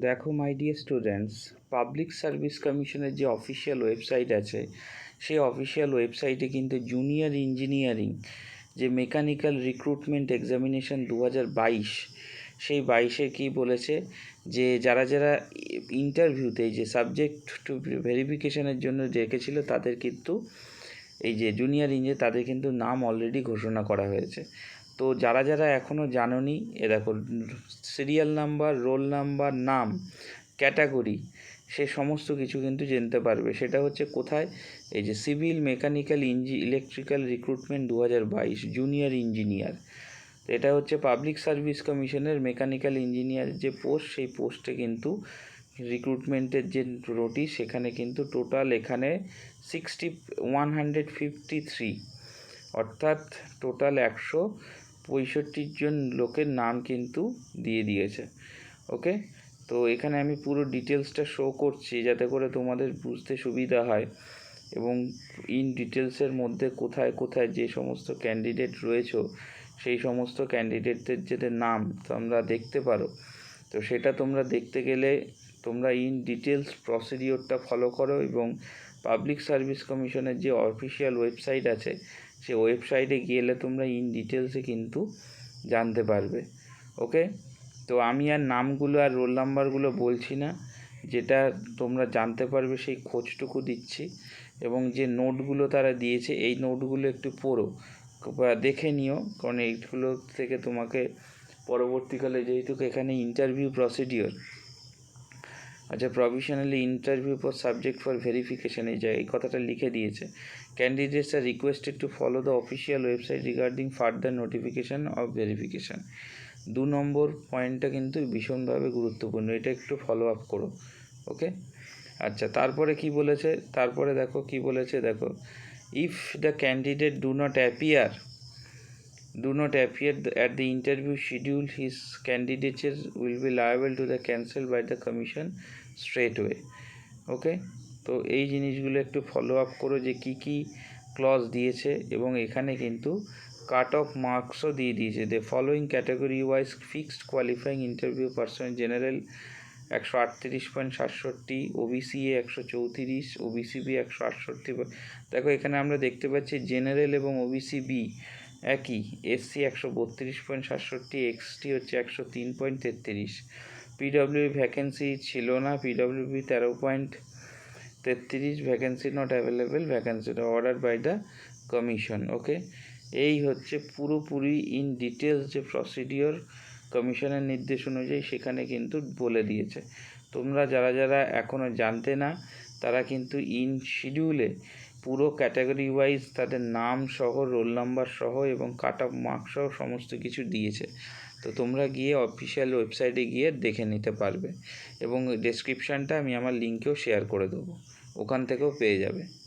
দেখো my dear students public service কমিশনের যে অফিসিয়াল ওয়েবসাইট আছে, সেই অফিসিয়াল ওয়েবসাইটে কিন্তু জুনিয়র ইঞ্জিনিয়ারিং যে মেকানিক্যাল রিক্রুটমেন্ট এক্সামিনেশন দু হাজার বাইশ, সেই বাইশে কী বলেছে যে যারা যারা ইন্টারভিউতে যে সাবজেক্ট টু ভেরিফিকেশনের জন্য ডেকেছিল তাদের কিন্তু, এই যে জুনিয়র ইঞ্জিনিয়ার তাদের কিন্তু নাম অলরেডি ঘোষণা করা হয়েছে। তো যারা যারা এখনও জানোনি, এ দেখো সিরিয়াল নাম্বার রোল নাম্বার নাম ক্যাটাগরি সে সমস্ত কিছু কিন্তু জানতে পারবে। সেটা হচ্ছে কোথায়? এই যে সিভিল মেকানিক্যাল ইঞ্জি ইলেকট্রিক্যাল রিক্রুটমেন্ট দু হাজার বাইশ জুনিয়র ইঞ্জিনিয়ার এটা হচ্ছে পাবলিক সার্ভিস কমিশনের মেকানিক্যাল ইঞ্জিনিয়ার যে পোস্ট সেই পোস্টে কিন্তু রিক্রুটমেন্টের যে নোটিশ সেখানে কিন্তু টোটাল এখানে sixty one hundred fifty three অর্থাৎ টোটাল একশো পঁয়ষট্টি জন লোকের নাম কিন্তু দিয়ে দিয়েছে ওকে তো এখানে আমি পুরো ডিটেলসটা শো করছি যাতে করে তোমাদের বুঝতে সুবিধা হয় এবং ইন ডিটেলসের মধ্যে কোথায় কোথায় যে সমস্ত ক্যান্ডিডেট রয়েছে, সেই সমস্ত ক্যান্ডিডেটদের যাদের নাম তোমরা দেখতে পারো। তো সেটা তোমরা দেখতে গেলে তোমরা ইন ডিটেলস প্রসিডিওরটা ফলো করো এবং পাবলিক সার্ভিস কমিশনের যে অফিসিয়াল ওয়েবসাইট আছে সে ওয়েবসাইটে গেলে তোমরা ইন ডিটেলসে কিন্তু জানতে পারবে ওকে তো আমি আর নামগুলো আর রোল নাম্বারগুলো বলছি না, যেটা তোমরা জানতে পারবে সেই খোঁজটুকু দিচ্ছি এবং যে নোটগুলো তারা দিয়েছে, এই নোটগুলো একটু পড়ো দেখে নিও, কারণ এইগুলো থেকে তোমাকে পরবর্তীকালে যেহেতু এখানে ইন্টারভিউ প্রসিডিওর আচ্ছা provisionally interview for subject for verification এই জায়গায় এই কথাটা লিখে দিয়েছে। Candidates are requested to follow the official website regarding further notification of verification দু নম্বর পয়েন্টটা কিন্তু ভীষণভাবে গুরুত্বপূর্ণ, এটা একটু ফলো আপ করো ওকে আচ্ছা তারপরে কি বলেছে? তারপরে দেখো, কি বলেছে? দেখো if the candidate do not appear do not appear th- at the interview schedule. His candidature will be liable to the cancel by the commission straight away. Okay তো এই জিনিসগুলো একটু ফলো আপ করো যে কি কি ক্লজ দিয়েছে এবং এখানে কিন্তু কাট অফ মার্কসও দিয়ে দিয়েছে। The following category wise fixed qualifying interview person general একশো আটত্রিশ পয়েন্ট সাতষট্টি ওবিসি এ একশো চৌত্রিশ ওবিসি বি একশো আটষট্টি দেখো এখানে আমরা দেখতে পাচ্ছি জেনারেল এবং ওবিসি বি একই এসসি একশো বত্রিশ পয়েন্ট সাতষট্টি এক্সটি হচ্ছে একশো তিন পয়েন্ট তেত্রিশ পিডব্লিউ ভ্যাকেন্সি ছিল না পিডব্লিউবি তেরো পয়েন্ট তেত্রিশ vacancy not available ভ্যাকেন্সিটা order by the commission okay এই হচ্ছে পুরোপুরি ইন ডিটেলস যে প্রসিডিওর কমিশনের নির্দেশ অনুযায়ী সেখানে কিন্তু বলে দিয়েছে। তোমরা যারা যারা এখনও জানতে না, তারা কিন্তু ইন শিডিউলে পুরো ক্যাটাগরি ওয়াইজ তাদের নাম সহ রোল নাম্বার সহ এবং কাট অফ মার্ক সহ সমস্ত কিছু দিয়েছে। তো তোমরা গিয়ে অফিসিয়াল ওয়েবসাইটে গিয়ে দেখে নিতে পারবে। এবং ডেসক্রিপশানটা আমি আমার লিঙ্কেও শেয়ার করে দেবো। ওখান থেকেও পেয়ে যাবে।